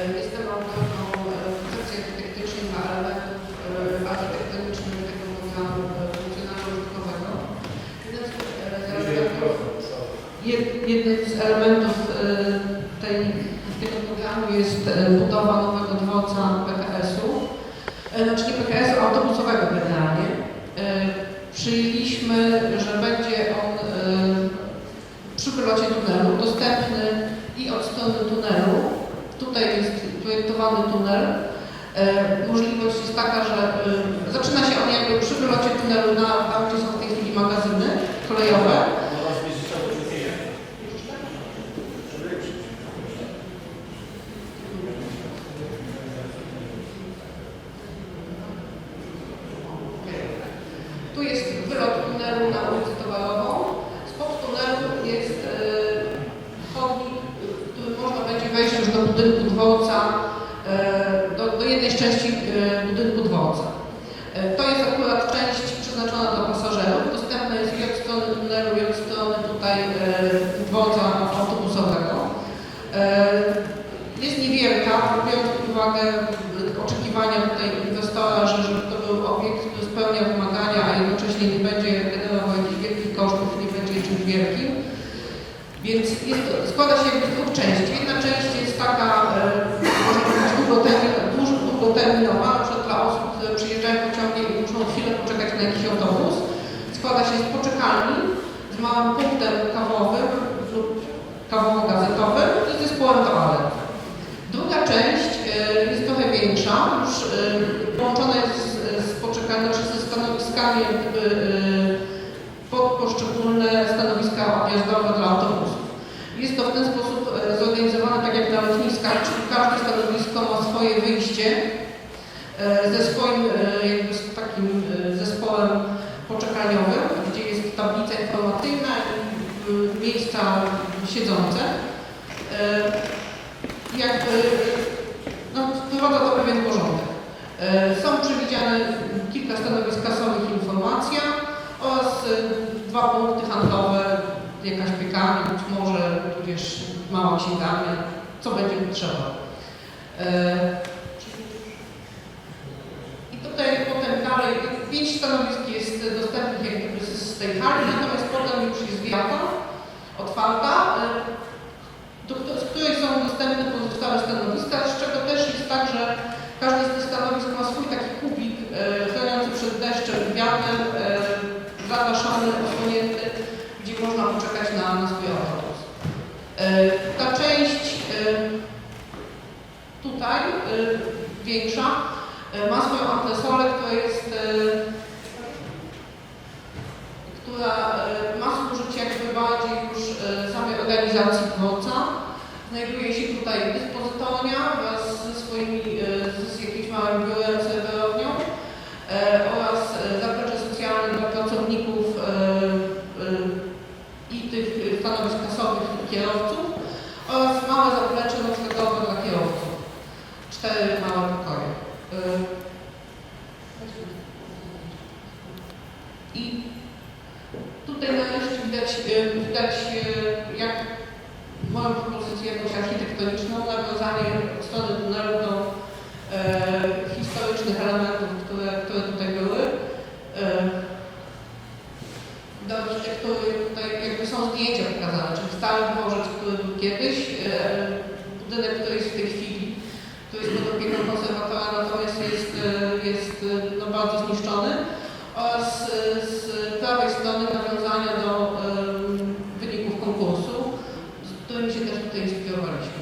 Jestem autorką e, koncepcji architektonicznej dla elementów e, architektonicznych tego programu funkcjonalno-użytkowego. Jednym z elementów e, tej, tego programu jest budowa nowego dworca PKS-u, znaczy nie PKS-u, autobusowego generalnie. Przyjęliśmy, że będzie on przy wylocie tunelu dostępny i od strony tunelu Tutaj jest projektowany tunel. E, Możliwość jest taka, że e, zaczyna się on jakby przy wylocie tunelu na tam, gdzie są w tej chwili magazyny kolejowe. Tu jest wylot tunelu na ulicę Towarową. Do budynku dworca, e, do, do jednej z części e, budynku dworca. E, To jest akurat część przeznaczona dla pasażerów. Dostępna jest i od strony tunelu, i strony tutaj dworca autobusowego. Jest niewielka, biorąc pod uwagę oczekiwania tutaj inwestora, że żeby to był obiekt, który spełnia wymagania, a jednocześnie nie będzie generował jakichś wielkich kosztów, nie będzie czymś wielkim. Więc jest, składa się jakby z dwóch części. Jedna część jest taka, e, można powiedzieć, długoterminowa, na przykład dla osób, które przyjeżdżają pociągiem i muszą chwilę poczekać na jakiś autobus. Składa się z poczekalni, z małym punktem kawowym lub kawowo-gazetowym i zespołem toalet. Druga część e, jest trochę większa, już e, połączona jest z, z poczekalnią, czy ze stanowiskami jak gdyby, e, pod poszczególne stanowiska objazdowe dla autobusów. Jest to w ten sposób e, zorganizowane tak jak na lotniskach, czyli każde stanowisko ma swoje wyjście e, ze swoim e, jakby z takim zespołem poczekalniowym, gdzie jest tablica informacyjna i miejsca siedzące. Jakby no, wprowadza to pewien porządek. Są przewidziane kilka stanowisk kasowych informacja oraz dwa punkty handlowe, jakaś piekarnia, być może tudzież mała księgarnia, co będzie potrzeba. E, I tutaj potem dalej, pięć stanowisk jest dostępnych jak gdyby z tej hali, natomiast potem już jest wiata otwarta, e, do, któ- z której są dostępne pozostałe stanowiska, z czego też jest tak, że każde z tych stanowisk ma swój taki kubik e, chroniący przed deszczem i wiatrem, e, zadaszony, osłonięty, gdzie można poczekać na, na swój autobus. E, ta część e, tutaj, e, większa, e, ma swoją antresolę, która jest e, która e, ma służyć jakby bardziej już e, samej organizacji dworca. Znajduje się tutaj dyspozytornia wraz ze swoimi, e, z jakimś małym biurem, Cztery małe pokoje. E, I Tutaj należy widać, e, widać e, jak moją propozycję jakąś architektoniczną, nawiązanie od strony tunelu do e, historycznych elementów, które, które tutaj były. E, do architektury tutaj jakby są zdjęcia pokazane, czyli stary dworzec, który był kiedyś, e, budynek, który jest w tej chwili, który jest pod opieką konserwatora, natomiast jest, e, jest e, no, bardzo zniszczony oraz z prawej strony nawiązania do wyników konkursu, z którymi się też tutaj inspirowaliśmy.